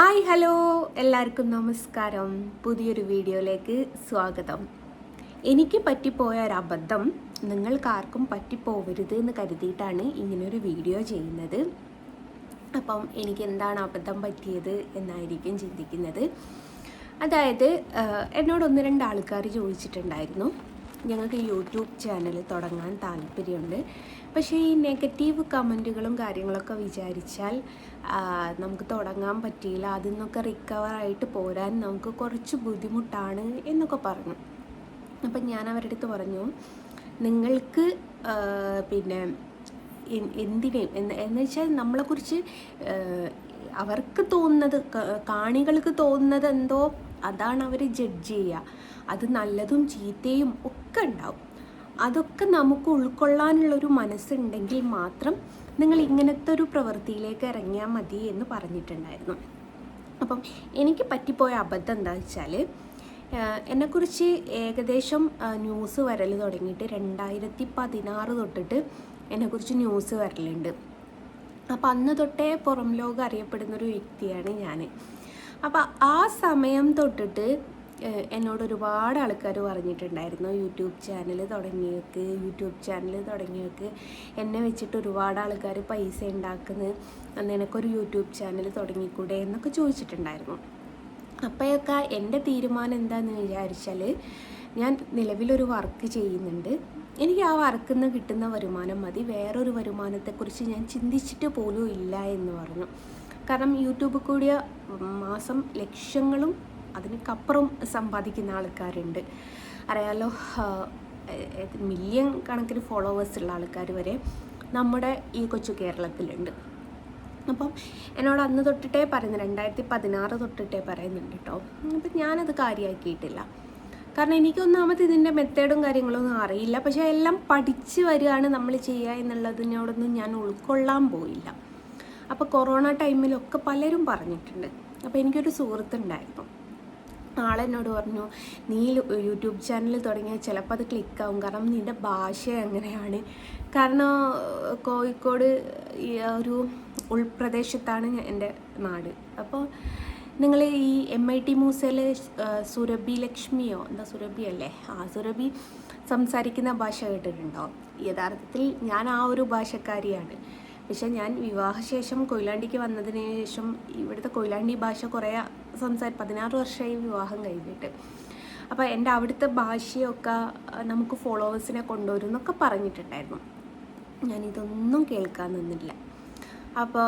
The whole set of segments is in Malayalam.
Hi hello. എല്ലാവർക്കും നമസ്കാരം. പുതിയൊരു വീഡിയോയിലേക്ക് സ്വാഗതം. എനിക്ക് പറ്റിപ്പോയ ഒരു അബദ്ധം നിങ്ങൾക്കാർക്കും പറ്റിപ്പോവരുത് എന്ന് കരുതിയിട്ടാണ് ഇങ്ങനൊരു വീഡിയോ ചെയ്യുന്നത്. അപ്പം എനിക്ക് എന്താണ് അബദ്ധം പറ്റിയത് എന്നായിരിക്കും ചിന്തിക്കുന്നത്. അതായത് എന്നോട് ഒന്ന് രണ്ട് ആൾക്കാർ ചോദിച്ചിട്ടുണ്ടായിരുന്നു. ഞങ്ങൾക്ക് യൂട്യൂബ് ചാനൽ തുടങ്ങാൻ താല്പര്യമുണ്ട്. പക്ഷേ ഈ നെഗറ്റീവ് കമന്റുകളും കാര്യങ്ങളൊക്കെ വിചാരിച്ചാൽ നമുക്ക് തുടങ്ങാൻ പറ്റിയില്ല. അതിൽ നിന്നൊക്കെ റിക്കവറായിട്ട് പോരാൻ നമുക്ക് കുറച്ച് ബുദ്ധിമുട്ടാണ് എന്നൊക്കെ പറഞ്ഞു. അപ്പം ഞാൻ അവരുടെ അടുത്ത് പറഞ്ഞു നിങ്ങൾക്ക് പിന്നെ എന്തിനേയും എന്ന് വെച്ചാൽ നമ്മളെക്കുറിച്ച് അവർക്ക് തോന്നുന്നത് കാണികൾക്ക് തോന്നുന്നത് എന്തോ അതാണ് അവർ ജഡ്ജ് ചെയ്യുക. അത് നല്ലതും ചീത്തയും ഒക്കെ ഉണ്ടാവും അതൊക്കെ നമുക്ക് ഉൾക്കൊള്ളാനുള്ളൊരു മനസ്സുണ്ടെങ്കിൽ മാത്രം നിങ്ങൾ ഇങ്ങനത്തെ ഒരു പ്രവൃത്തിയിലേക്ക് ഇറങ്ങിയാൽ മതി എന്ന് പറഞ്ഞിട്ടുണ്ടായിരുന്നു. അപ്പം എനിക്ക് പറ്റിപ്പോയ അബദ്ധം എന്താ വെച്ചാൽ എന്നെക്കുറിച്ച് ഏകദേശം ന്യൂസ് വരൽ തുടങ്ങിയിട്ട് രണ്ടായിരത്തി പതിനാറ് തൊട്ടിട്ട് എന്നെക്കുറിച്ച് ന്യൂസ് വരലുണ്ട്. അപ്പം അന്ന് തൊട്ടേ പുറം ലോകം അറിയപ്പെടുന്നൊരു വ്യക്തിയാണ് ഞാൻ അപ്പം ആ സമയം തൊട്ടിട്ട് എന്നോട് ഒരുപാട് ആൾക്കാർ പറഞ്ഞിട്ടുണ്ടായിരുന്നു യൂട്യൂബ് ചാനൽ തുടങ്ങിയവർക്ക് യൂട്യൂബ് ചാനൽ തുടങ്ങിയവർക്ക് എന്നെ വെച്ചിട്ട് ഒരുപാട് ആൾക്കാർ പൈസ ഉണ്ടാക്കുന്നത് നിനക്കൊരു യൂട്യൂബ് ചാനൽ തുടങ്ങിക്കൂടെ എന്നൊക്കെ ചോദിച്ചിട്ടുണ്ടായിരുന്നു. അപ്പോഴൊക്കെ എന്റെ തീരുമാനം എന്താണെന്ന് വിചാരിച്ചാൽ ഞാൻ നിലവിലൊരു വർക്ക് ചെയ്യുന്നുണ്ട്. എനിക്ക് ആ വർക്കിൽ നിന്ന് കിട്ടുന്ന വരുമാനം മതി വേറൊരു വരുമാനത്തെക്കുറിച്ച് ഞാൻ ചിന്തിച്ചിട്ട് പോലും ഇല്ല എന്ന് പറഞ്ഞു. കാരണം യൂട്യൂബിൽ കൂടിയ മാസം ലക്ഷങ്ങളും അതിനൊക്കപ്പുറം സമ്പാദിക്കുന്ന ആൾക്കാരുണ്ട്. അറിയാലോ മില്യൺ കണക്കിന് ഫോളോവേഴ്സ് ഉള്ള ആൾക്കാർ വരെ നമ്മുടെ ഈ കൊച്ചു കേരളത്തിലുണ്ട്. അപ്പം എന്നോട് അന്ന് തൊട്ടിട്ടേ പറയുന്നു രണ്ടായിരത്തി പതിനാറ് തൊട്ടിട്ടേ പറയുന്നുണ്ട് കേട്ടോ അപ്പം ഞാനത് കാര്യമാക്കിയിട്ടില്ല കാരണം എനിക്ക് ഒന്നാമത് ഇതിന്റെ മെത്തേഡും കാര്യങ്ങളൊന്നും അറിയില്ല. പക്ഷേ എല്ലാം പഠിച്ച് വരികയാണ് നമ്മൾ ചെയ്യുക എന്നുള്ളതിനോടൊന്നും ഞാൻ ഉൾക്കൊള്ളാൻ പോയില്ല. അപ്പോൾ കൊറോണ ടൈമിലൊക്കെ പലരും പറഞ്ഞിട്ടുണ്ട്. അപ്പോൾ എനിക്കൊരു സുഹൃത്തുണ്ടായിരുന്നു. ആളെന്നോട് പറഞ്ഞു നീ യൂട്യൂബ് ചാനൽ തുടങ്ങിയാൽ ചിലപ്പോൾ അത് ക്ലിക്കാവും. കാരണം നിന്റെ ഭാഷ അങ്ങനെയാണ് കാരണം കോഴിക്കോട് ഒരു ഉൾപ്രദേശത്താണ് എന്റെ നാട്. അപ്പോൾ നിങ്ങൾ ഈ എം ഐ ടി മൂസയിൽ സുരഭി ലക്ഷ്മിയോ? എന്താ സുരഭി അല്ലേ? ആ സുരഭി സംസാരിക്കുന്ന ഭാഷ കേട്ടിട്ടുണ്ടോ? യഥാർത്ഥത്തിൽ ഞാൻ ആ ഒരു ഭാഷക്കാരിയാണ്. പക്ഷെ ഞാൻ വിവാഹശേഷം കൊയിലാണ്ടിക്ക് വന്നതിന് ശേഷം ഇവിടുത്തെ കൊയിലാണ്ടി ഭാഷ കുറേ സംസാരി പതിനാറ് വർഷമായി വിവാഹം കഴിഞ്ഞിട്ട്. അപ്പോൾ എന്റെ അവിടുത്തെ ഭാഷയൊക്കെ നമുക്ക് ഫോളോവേഴ്സിനെ കൊണ്ടുവരും എന്നൊക്കെ പറഞ്ഞിട്ടുണ്ടായിരുന്നു. ഞാനിതൊന്നും കേൾക്കാൻ നിന്നില്ല. അപ്പോൾ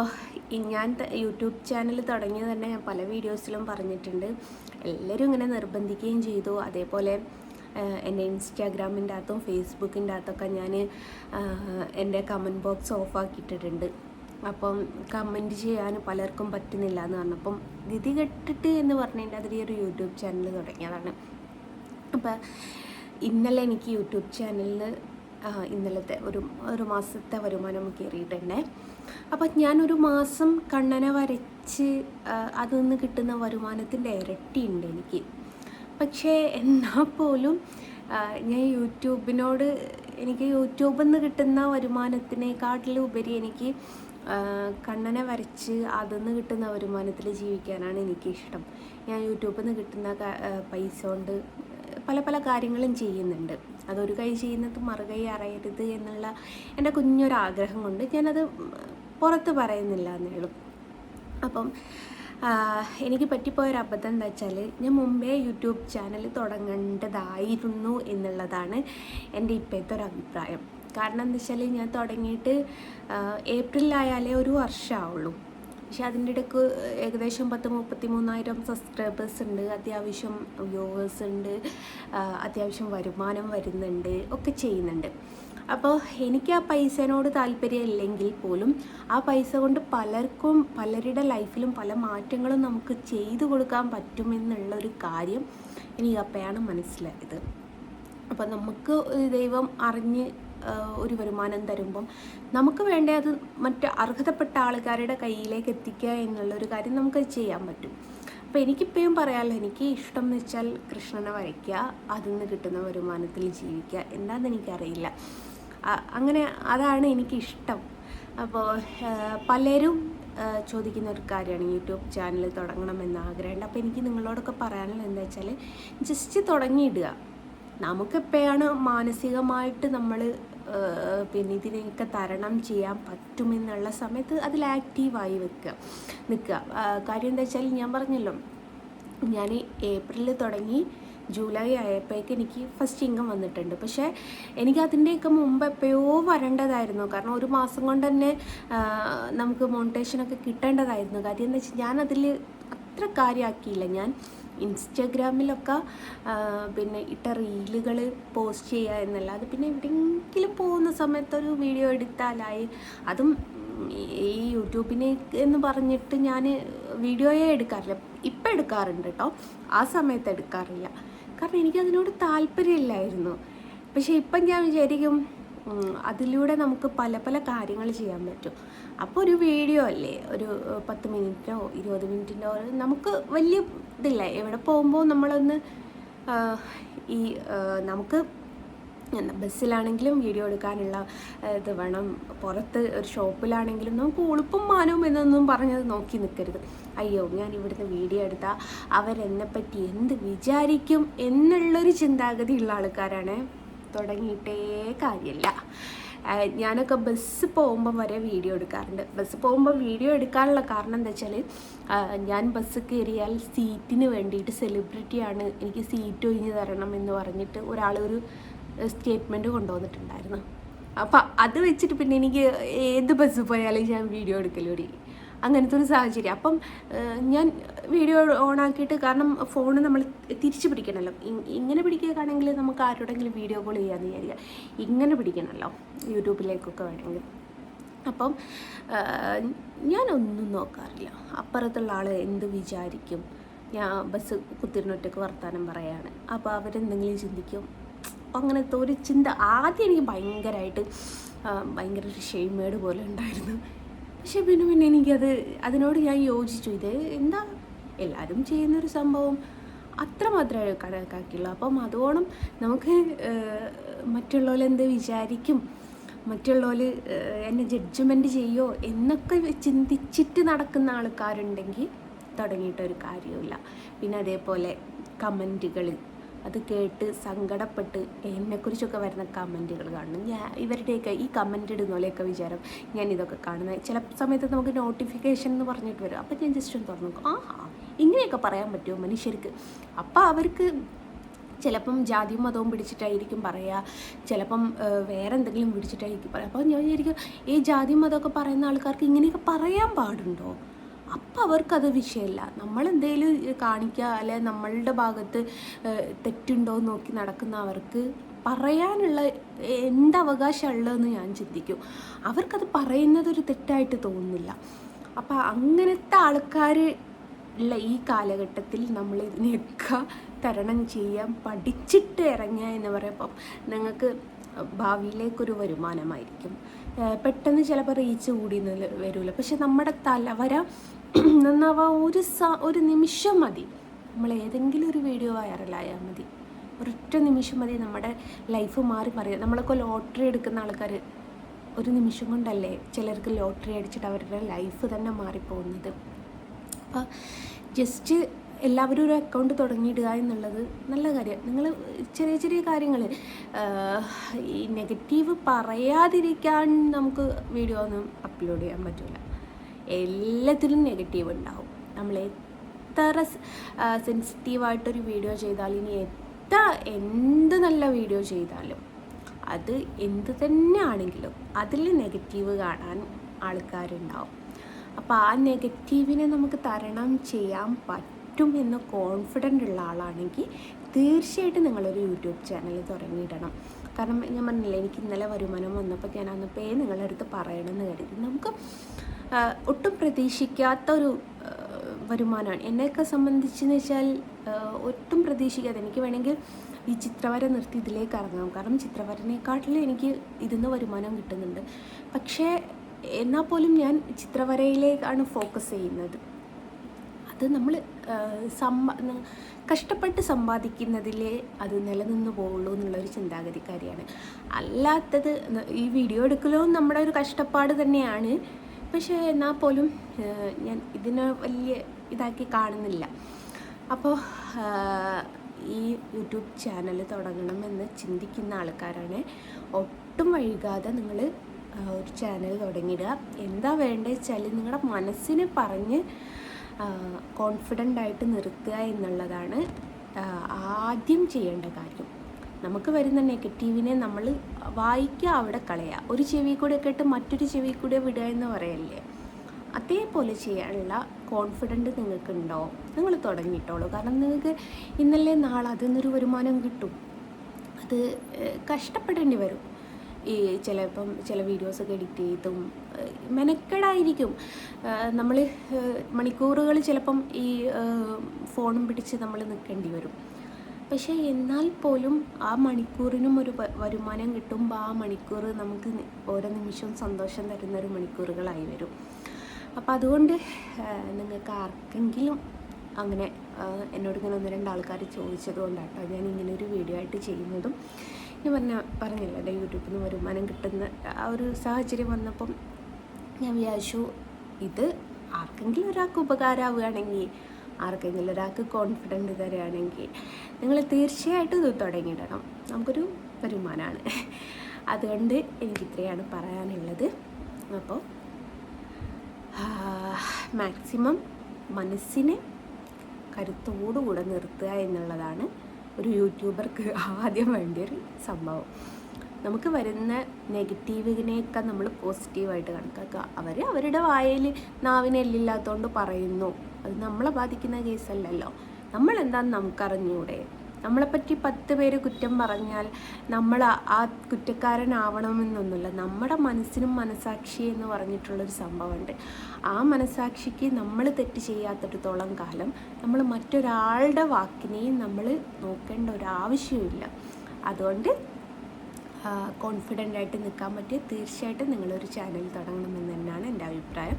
ഞാൻ യൂട്യൂബ് ചാനൽ തുടങ്ങിയത് തന്നെ ഞാൻ പല വീഡിയോസിലും പറഞ്ഞിട്ടുണ്ട്. എല്ലാവരും ഇങ്ങനെ നിർബന്ധിക്കുകയും ചെയ്തു. അതേപോലെ എന്റെ ഇൻസ്റ്റാഗ്രാമിന്റെ അകത്തും ഫേസ്ബുക്കിന്റെ അകത്തൊക്കെ ഞാൻ എന്റെ കമന്റ് ബോക്സ് ഓഫാക്കിയിട്ടിട്ടുണ്ട്. അപ്പം കമന്റ് ചെയ്യാൻ പലർക്കും പറ്റുന്നില്ല എന്ന് പറഞ്ഞപ്പം ഗതി കെട്ടിട്ട് എന്ന് പറഞ്ഞതിന്റെ അതിൽ ഒരു യൂട്യൂബ് ചാനൽ തുടങ്ങിയതാണ്. അപ്പം ഇന്നലെ എനിക്ക് യൂട്യൂബ് ചാനലിൽ ഇന്നലത്തെ ഒരു ഒരു മാസത്തെ വരുമാനം കയറിയിട്ടുണ്ടേ. അപ്പം ഞാനൊരു മാസം കണ്ണനെ വരച്ച് അതിൽ നിന്ന് കിട്ടുന്ന വരുമാനത്തിന്റെ ഇരട്ടിയുണ്ട് എനിക്ക്. പക്ഷേ എന്നാൽ പോലും ഞാൻ യൂട്യൂബിനോട് എനിക്ക് യൂട്യൂബിൽ നിന്ന് കിട്ടുന്ന വരുമാനത്തിനേക്കാട്ടിലും ഉപരി എനിക്ക് കണ്ണനെ വരച്ച് അതിൽ നിന്ന് കിട്ടുന്ന വരുമാനത്തിൽ ജീവിക്കാനാണ് എനിക്കിഷ്ടം. ഞാൻ യൂട്യൂബിൽ നിന്ന് കിട്ടുന്ന പൈസ കൊണ്ട് പല പല കാര്യങ്ങളും ചെയ്യുന്നുണ്ട്. അതൊരു കൈ ചെയ്യുന്നത് മറുകൈ അറിയരുത് എന്നുള്ള എന്റെ കുഞ്ഞൊരാഗ്രഹം കൊണ്ട് ഞാനത് പുറത്ത് പറയുന്നില്ല എന്നേ ഉള്ളൂ അപ്പം എനിക്ക് പറ്റിപ്പോയൊരു അബദ്ധം എന്താ വെച്ചാൽ ഞാൻ മുമ്പേ യൂട്യൂബ് ചാനൽ തുടങ്ങേണ്ടതായിരുന്നു എന്നുള്ളതാണ് എന്റെ ഇപ്പോഴത്തെ ഒരു അഭിപ്രായം. കാരണം എന്താ വെച്ചാൽ ഞാൻ തുടങ്ങിയിട്ട് ഏപ്രിലായാലേ ഒരു വർഷമാവുള്ളൂ പക്ഷെ അതിന്റെ ഇടയ്ക്ക് ഏകദേശം പത്ത് മുപ്പത്തി മൂന്നായിരം സബ്സ്ക്രൈബേഴ്സ് ഉണ്ട് അത്യാവശ്യം വ്യൂവേഴ്സ് ഉണ്ട് അത്യാവശ്യം വരുമാനം വരുന്നുണ്ട് ഒക്കെ ചെയ്യുന്നുണ്ട്. അപ്പോൾ എനിക്ക് ആ പൈസേനോട് താല്പര്യം ഇല്ലെങ്കിൽ പോലും ആ പൈസ കൊണ്ട് പലർക്കും പലരുടെ ലൈഫിലും പല മാറ്റങ്ങളും നമുക്ക് ചെയ്തു കൊടുക്കാൻ പറ്റുമെന്നുള്ളൊരു കാര്യം എനിക്ക് അപ്പോഴാണ് മനസ്സിലായത്. അപ്പോൾ നമുക്ക് ദൈവം അറിഞ്ഞ് ഒരു വരുമാനം തരുമ്പം നമുക്ക് വേണ്ട അത് മറ്റ് അർഹതപ്പെട്ട ആൾക്കാരുടെ കയ്യിലേക്ക് എത്തിക്കുക എന്നുള്ളൊരു കാര്യം നമുക്ക് ചെയ്യാൻ പറ്റും. അപ്പോൾ എനിക്കിപ്പോഴും പറയാമല്ലോ എനിക്ക് ഇഷ്ടം എന്ന് വെച്ചാൽ കൃഷ്ണനെ വരയ്ക്കുക അതിൽ നിന്ന് കിട്ടുന്ന വരുമാനത്തിൽ ജീവിക്കുക എന്താണെന്ന് എനിക്കറിയില്ല. അങ്ങനെ അതാണ് എനിക്കിഷ്ടം. അപ്പോൾ പലരും ചോദിക്കുന്ന ഒരു കാര്യമാണ് യൂട്യൂബ് ചാനൽ തുടങ്ങണമെന്ന് ആഗ്രഹമുണ്ട് അപ്പോൾ എനിക്ക് നിങ്ങളോടൊക്കെ പറയാനുള്ളത് എന്താ വെച്ചാൽ ജസ്റ്റ് തുടങ്ങിയിടുക. നമുക്കെപ്പോഴാണ് മാനസികമായിട്ട് നമ്മൾ പിന്നെ ഇതിനെയൊക്കെ തരണം ചെയ്യാൻ പറ്റുമെന്നുള്ള സമയത്ത് അതിൽ ആക്റ്റീവായി വെക്കുക നിൽക്കുക കാര്യം എന്താ വെച്ചാൽ ഞാൻ പറഞ്ഞല്ലോ ഞാൻ ഏപ്രിലിൽ തുടങ്ങി ജൂലൈ ആയപ്പോഴേക്ക് എനിക്ക് ഫസ്റ്റ് ഇൻകം വന്നിട്ടുണ്ട്. പക്ഷേ എനിക്ക് അതിന്റെയൊക്കെ മുമ്പ് എപ്പോഴോ വരേണ്ടതായിരുന്നു. കാരണം ഒരു മാസം കൊണ്ട് തന്നെ നമുക്ക് മോണിറ്റേഷനൊക്കെ കിട്ടേണ്ടതായിരുന്നു. കാര്യം എന്താ വെച്ചാൽ ഞാനതിൽ അത്ര കാര്യമാക്കിയില്ല ഞാൻ ഇൻസ്റ്റഗ്രാമിലൊക്കെ പിന്നെ ഇട്ട റീലുകൾ പോസ്റ്റ് ചെയ്യുക എന്നല്ലാതെ പിന്നെ എവിടെയെങ്കിലും പോകുന്ന സമയത്തൊരു വീഡിയോ എടുത്താലായി അതും ഈ യൂട്യൂബിനെ എന്ന് പറഞ്ഞിട്ട് ഞാൻ വീഡിയോയെ എടുക്കാറില്ല. ഇപ്പം എടുക്കാറുണ്ട് കേട്ടോ. ആ സമയത്ത് എടുക്കാറില്ല. കാരണം എനിക്കതിനോട് താല്പര്യമില്ലായിരുന്നു. പക്ഷേ ഇപ്പം ഞാൻ വിചാരിക്കും അതിലൂടെ നമുക്ക് പല പല കാര്യങ്ങൾ ചെയ്യാൻ പറ്റും. അപ്പോൾ ഒരു വീഡിയോ അല്ലേ? ഒരു പത്ത് മിനിറ്റോ ഇരുപത് മിനിറ്റിന്റെ നമുക്ക് വലിയ ഇതില്ല. എവിടെ പോകുമ്പോൾ നമ്മളൊന്ന് ഈ നമുക്ക് ബസ്സിലാണെങ്കിലും വീഡിയോ എടുക്കാനുള്ള ഇത് വേണം. പുറത്ത് ഒരു ഷോപ്പിലാണെങ്കിലും നമുക്ക് ഉളുപ്പും മാനവും എന്നൊന്നും പറഞ്ഞത് നോക്കി നിൽക്കരുത്. അയ്യോ ഞാൻ ഇവിടുന്ന് വീഡിയോ എടുത്താൽ അവരെന്നെപ്പറ്റി എന്ത് വിചാരിക്കും എന്നുള്ളൊരു ചിന്താഗതി ഉള്ള ആൾക്കാരാണ്. തുടങ്ങിയിട്ടേ കാര്യമില്ല. ഞാനൊക്കെ ബസ് പോകുമ്പം വരെ വീഡിയോ എടുക്കാറുണ്ട്. ബസ് പോകുമ്പോൾ വീഡിയോ എടുക്കാനുള്ള കാരണം എന്താ വെച്ചാൽ ഞാൻ ബസ് കയറിയാൽ സീറ്റിന് വേണ്ടിയിട്ട് സെലിബ്രിറ്റിയാണ് എനിക്ക് സീറ്റ് ഒഴിഞ്ഞ് തരണം എന്ന് പറഞ്ഞിട്ട് ഒരാളൊരു ഒരു സ്റ്റേറ്റ്മെന്റ് കൊണ്ടുവന്നിട്ടുണ്ടായിരുന്നു. അപ്പോൾ അത് വെച്ചിട്ട് പിന്നെ എനിക്ക് ഏത് ബസ് പോയാലും ഞാൻ വീഡിയോ എടുക്കലൂടി. അങ്ങനത്തെ ഒരു സാഹചര്യം. അപ്പം ഞാൻ വീഡിയോ ഓണാക്കിയിട്ട് കാരണം ഫോൺ നമ്മൾ തിരിച്ച് പിടിക്കണമല്ലോ ഇങ്ങനെ പിടിക്കുകയാണെങ്കിൽ നമുക്ക് ആരോടെങ്കിലും വീഡിയോ കോൾ ചെയ്യാമെന്ന് വിചാരിക്കുക. ഇങ്ങനെ പിടിക്കണമല്ലോ യൂട്യൂബിലേക്കൊക്കെ വേണമെങ്കിൽ. അപ്പം ഞാനൊന്നും നോക്കാറില്ല. അപ്പുറത്തുള്ള ആൾ എന്ത് വിചാരിക്കും? ഞാൻ ബസ് കുത്തിരിനൊറ്റക്ക് വർത്തമാനം പറയാണ്. അപ്പോൾ അവരെന്തെങ്കിലും ചിന്തിക്കും? അങ്ങനത്തെ ഒരു ചിന്ത ആദ്യം എനിക്ക് ഭയങ്കരമായിട്ട് ഭയങ്കര ഒരു ഷെയ്മേഡ് പോലെ ഉണ്ടായിരുന്നു. പക്ഷെ പിന്നെ പിന്നെ എനിക്കത് അതിനോട് ഞാൻ യോജിച്ചു. ഇത് എന്താ എല്ലാവരും ചെയ്യുന്നൊരു സംഭവം. അത്ര മാത്രമേ കണക്കാക്കിയുള്ളൂ. അപ്പം അതുകൊണ്ട് നമുക്ക് മറ്റുള്ളവരെന്ത് വിചാരിക്കും? മറ്റുള്ളവർ എന്നെ ജഡ്ജ്മെന്റ് ചെയ്യോ? എന്നൊക്കെ ചിന്തിച്ചിട്ട് നടക്കുന്ന ആൾക്കാരുണ്ടെങ്കിൽ തുടങ്ങിയിട്ടൊരു കാര്യമില്ല പിന്നെ അതേപോലെ കമന്റുകൾ അത് കേട്ട് സങ്കടപ്പെട്ട് എന്നെക്കുറിച്ചൊക്കെ വരുന്ന കമന്റുകൾ കാണുന്നു ഞാൻ ഇവരുടെയൊക്കെ ഈ കമന്റ് ഇടുന്നോലെയൊക്കെ വിചാരം ഞാൻ ഇതൊക്കെ കാണുന്നത്. ചില സമയത്ത് നമുക്ക് നോട്ടിഫിക്കേഷൻ എന്ന് പറഞ്ഞിട്ട് വരും. അപ്പം ഞാൻ ജസ്റ്റ് ഒന്ന് തുറന്നു നോക്കും. ആ ഇങ്ങനെയൊക്കെ പറയാൻ പറ്റുമോ മനുഷ്യർക്ക്? അപ്പം അവർക്ക് ചിലപ്പം ജാതിയും മതവും പിടിച്ചിട്ടായിരിക്കും പറയുക ചിലപ്പം വേറെ എന്തെങ്കിലും പിടിച്ചിട്ടായിരിക്കും പറയുക അപ്പോൾ ഞാൻ വിചാരിക്കും ഈ ജാതിയും മതമൊക്കെ പറയുന്ന ആൾക്കാർക്ക് ഇങ്ങനെയൊക്കെ പറയാൻ പാടുണ്ടോ? അപ്പം അവർക്കത് വിഷയമല്ല നമ്മളെന്തെങ്കിലും കാണിക്കുക അല്ലെ നമ്മളുടെ ഭാഗത്ത് തെറ്റുണ്ടോ എന്ന് നോക്കി നടക്കുന്ന അവർക്ക് പറയാനുള്ള എന്ത് അവകാശമുള്ളതെന്ന് ഞാൻ ചിന്തിക്കും. അവർക്കത് പറയുന്നത് ഒരു തെറ്റായിട്ട് തോന്നുന്നില്ല. അപ്പം അങ്ങനത്തെ ആൾക്കാർ ഉള്ള ഈ കാലഘട്ടത്തിൽ നമ്മൾ ഇതിനെയൊക്കെ തരണം ചെയ്യാൻ പഠിച്ചിട്ട് ഇറങ്ങുക എന്ന് പറയുമ്പം നിങ്ങൾക്ക് ഭാവിയിലേക്കൊരു വരുമാനമായിരിക്കും. പെട്ടെന്ന് ചിലപ്പോൾ റീച്ച് കൂടി വരുമല്ലോ പക്ഷെ നമ്മുടെ തലവര നന്നാവാൻ ഒരു സ ഒരു നിമിഷം മതി. നമ്മൾ ഏതെങ്കിലും ഒരു വീഡിയോ വൈറലായാൽ മതി. ഒരൊറ്റ നിമിഷം മതി നമ്മുടെ ലൈഫ് മാറി മറിയാം. നമ്മളൊക്കെ ലോട്ടറി എടുക്കുന്ന ആൾക്കാർ ഒരു നിമിഷം കൊണ്ടല്ലേ ചിലർക്ക് ലോട്ടറി അടിച്ചിട്ട് അവരുടെ ലൈഫ് തന്നെ മാറിപ്പോകുന്നത്. അപ്പോൾ ജസ്റ്റ് എല്ലാവരും ഒരു അക്കൗണ്ട് തുടങ്ങിയിടുക എന്നുള്ളത് നല്ല കാര്യം. നിങ്ങൾ ചെറിയ ചെറിയ കാര്യങ്ങൾ ഈ നെഗറ്റീവ് പറയാതിരിക്കാൻ നമുക്ക് വീഡിയോ ഒന്നും അപ്ലോഡ് ചെയ്യാൻ പറ്റില്ല എല്ലാത്തിലും നെഗറ്റീവ് ഉണ്ടാവും. നമ്മൾ എത്ര സെൻസിറ്റീവായിട്ടൊരു വീഡിയോ ചെയ്താലും ഇനി എത്ര എന്ത് നല്ല വീഡിയോ ചെയ്താലും അത് എന്ത് തന്നെ ആണെങ്കിലും അതിൽ നെഗറ്റീവ് കാണാൻ ആൾക്കാരുണ്ടാവും. അപ്പോൾ ആ നെഗറ്റീവിനെ നമുക്ക് തരണം ചെയ്യാൻ പറ്റും എന്ന് കോൺഫിഡന്റ് ഉള്ള ആളാണെങ്കിൽ തീർച്ചയായിട്ടും നിങ്ങളൊരു യൂട്യൂബ് ചാനൽ തുടങ്ങിയിടണം. കാരണം ഞാൻ പറഞ്ഞില്ല എനിക്ക് ഇന്നലെ വരുമാനം വന്നപ്പോൾ ഞാൻ അന്നപ്പേ നിങ്ങളുടെ അടുത്ത് പറയണമെന്ന് കരുതി. നമുക്ക് ഒട്ടും പ്രതീക്ഷിക്കാത്ത ഒരു വരുമാനമാണ് എന്നെയൊക്കെ സംബന്ധിച്ചെന്ന് വെച്ചാൽ ഒട്ടും പ്രതീക്ഷിക്കാതെ എനിക്ക് വേണമെങ്കിൽ ഈ ചിത്രവര നിർത്തി ഇതിലേക്ക് ഇറങ്ങാം. കാരണം ചിത്രവരനേക്കാട്ടിലും എനിക്ക് ഇതിന്ന് വരുമാനം കിട്ടുന്നുണ്ട്. പക്ഷേ എന്നാൽ പോലും ഞാൻ ചിത്രവരയിലേക്കാണ് ഫോക്കസ് ചെയ്യുന്നത്. അത് നമ്മൾ സമ്പാ കഷ്ടപ്പെട്ട് സമ്പാദിക്കുന്നതിലേ അത് നിലനിന്ന് പോവുള്ളൂ എന്നുള്ളൊരു ചിന്താഗതിക്കാരിയാണ്. അല്ലാത്തത് ഈ വീഡിയോ എടുക്കലും നമ്മുടെ ഒരു കഷ്ടപ്പാട് തന്നെയാണ്. പക്ഷേ എന്നാൽ പോലും ഞാൻ ഇതിനെ വലിയ ഇതാക്കി കാണുന്നില്ല. അപ്പോൾ ഈ യൂട്യൂബ് ചാനൽ തുടങ്ങണമെന്ന് ചിന്തിക്കുന്ന ആൾക്കാരാണ്. ഒട്ടും വൈകാതെ നിങ്ങൾ ഒരു ചാനൽ തുടങ്ങിയിടുക. എന്താ വേണ്ടത് വെച്ചാൽ നിങ്ങളുടെ മനസ്സിന് പറഞ്ഞ് കോൺഫിഡന്റ് ആയിട്ട് നിർത്തുക എന്നുള്ളതാണ് ആദ്യം ചെയ്യേണ്ട കാര്യം. നമുക്ക് വരുന്ന നെഗറ്റീവിനെ നമ്മൾ വായിക്കുക അവിടെ കളയുക ഒരു ചെവി കൂടെ കേട്ട് മറ്റൊരു ചെവി കൂടെ വിടുക എന്ന് പറയല്ലേ? അതേപോലെ ചെയ്യാനുള്ള കോൺഫിഡന്റ് നിങ്ങൾക്കുണ്ടോ? നിങ്ങൾ തുടങ്ങിയിട്ടോളൂ. കാരണം നിങ്ങൾക്ക് ഇന്നലെ നാളെ അതിൽ നിന്നൊരു വരുമാനം കിട്ടും. അത് കഷ്ടപ്പെടേണ്ടി വരും. ഈ ചിലപ്പം ചില വീഡിയോസൊക്കെ എഡിറ്റ് ചെയ്തും മെനക്കെടായിരിക്കും. നമ്മൾ മണിക്കൂറുകൾ ചിലപ്പം ഈ ഫോണും പിടിച്ച് നമ്മൾ നിൽക്കേണ്ടി വരും. പക്ഷേ എന്നാൽ പോലും ആ മണിക്കൂറിനും ഒരു വരുമാനം കിട്ടുമ്പോൾ ആ മണിക്കൂർ നമുക്ക് ഓരോ നിമിഷവും സന്തോഷം തരുന്ന ഒരു മണിക്കൂറുകളായി വരും. അപ്പോൾ അതുകൊണ്ട് നിങ്ങൾക്ക് ആർക്കെങ്കിലും അങ്ങനെ എന്നോട് ഇങ്ങനെ ഒന്ന് രണ്ട് ആൾക്കാർ ചോദിച്ചത് കൊണ്ടാട്ടോ ഞാൻ ഇങ്ങനെ ഒരു വീഡിയോ ആയിട്ട് ചെയ്യുന്നതും ഞാൻ പറഞ്ഞ പറഞ്ഞില്ല എന്റെ യൂട്യൂബിൽ നിന്ന് വരുമാനം കിട്ടുന്ന ആ ഒരു സാഹചര്യം വന്നപ്പം ഞാൻ വിചാരിച്ചു ഇത് ആർക്കെങ്കിലും ഒരാൾക്ക് ഉപകാരമാവുകയാണെങ്കിൽ ആർക്കെങ്കിലും ഒരാൾക്ക് കോൺഫിഡന്റ് തരികയാണെങ്കിൽ നിങ്ങൾ തീർച്ചയായിട്ടും ഇത് തുടങ്ങിയിടണം. നമുക്കൊരു വരുമാനമാണ് അതുകൊണ്ട് എനിക്കിത്രയാണ് പറയാനുള്ളത്. അപ്പോൾ മാക്സിമം മനസ്സിനെ കരുത്തോടുകൂടെ നിർത്തുക എന്നുള്ളതാണ് ഒരു യൂട്യൂബർക്ക് ആദ്യം വേണ്ടിയൊരു സംഭവം. നമുക്ക് വരുന്ന നെഗറ്റീവിനെയൊക്കെ നമ്മൾ പോസിറ്റീവായിട്ട് കണക്കാക്കുക. അവർ അവരുടെ വായയിൽ നാവിന് എല്ലില്ലാത്തതുകൊണ്ട് പറയുന്നു. അത് നമ്മളെ ബാധിക്കുന്ന കേസല്ലല്ലോ. നമ്മൾ എന്താണെന്ന് നമുക്കറിഞ്ഞൂടെ? നമ്മളെപ്പറ്റി പത്ത് പേര് കുറ്റം പറഞ്ഞാൽ നമ്മൾ ആ കുറ്റക്കാരനാവണമെന്നൊന്നുമില്ല. നമ്മുടെ മനസ്സിനും മനസാക്ഷി എന്ന് പറഞ്ഞിട്ടുള്ളൊരു സംഭവമുണ്ട്. ആ മനസാക്ഷിക്ക് നമ്മൾ തെറ്റ് ചെയ്യാത്തിടത്തോളം കാലം നമ്മൾ മറ്റൊരാളുടെ വാക്കിനെയും നമ്മൾ നോക്കേണ്ട ഒരു ആവശ്യമില്ല അതുകൊണ്ട് കോൺഫിഡന്റ് ആയിട്ട് നിൽക്കാൻ പറ്റിയ തീർച്ചയായിട്ടും നിങ്ങളൊരു ചാനൽ തുടങ്ങണമെന്ന് തന്നെയാണ് എന്റെ അഭിപ്രായം.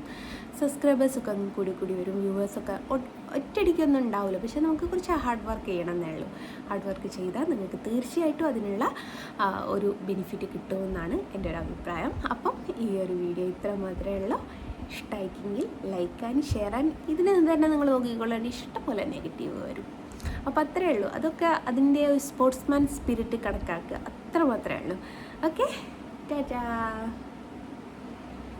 സബ്സ്ക്രൈബേഴ്സൊക്കെ കൂടി കൂടി വരും വ്യൂവേഴ്സൊക്കെ ഒറ്റയടിക്കൊന്നും ഉണ്ടാവില്ല. പക്ഷെ നമുക്ക് കുറച്ച് ഹാർഡ് വർക്ക് ചെയ്യണം എന്നേ ഉള്ളൂ. ഹാർഡ് വർക്ക് ചെയ്താൽ നിങ്ങൾക്ക് തീർച്ചയായിട്ടും അതിനുള്ള ഒരു ബെനിഫിറ്റ് കിട്ടുമെന്നാണ് എന്റെ ഒരു അഭിപ്രായം. അപ്പം ഈ ഒരു വീഡിയോ ഇത്ര മാത്രമേ ഉള്ളൂ. ഇഷ്ടമായിക്കെങ്കിൽ ലൈക്ക് ആൻഡ് ഷെയർ ആൻഡ് ഇതിന് തന്നെ നിങ്ങൾ നോക്കിക്കൊള്ളാൻ ഇഷ്ടംപോലെ നെഗറ്റീവ് വരും. അപ്പോൾ അത്രേ ഉള്ളൂ. അതൊക്കെ അതിന്റെ സ്പോർട്സ്മാൻ സ്പിരിറ്റ് കണക്കാക്കുക. അത്ര മാത്രമേ ഉള്ളൂ. ഓക്കെ ടാറ്റാ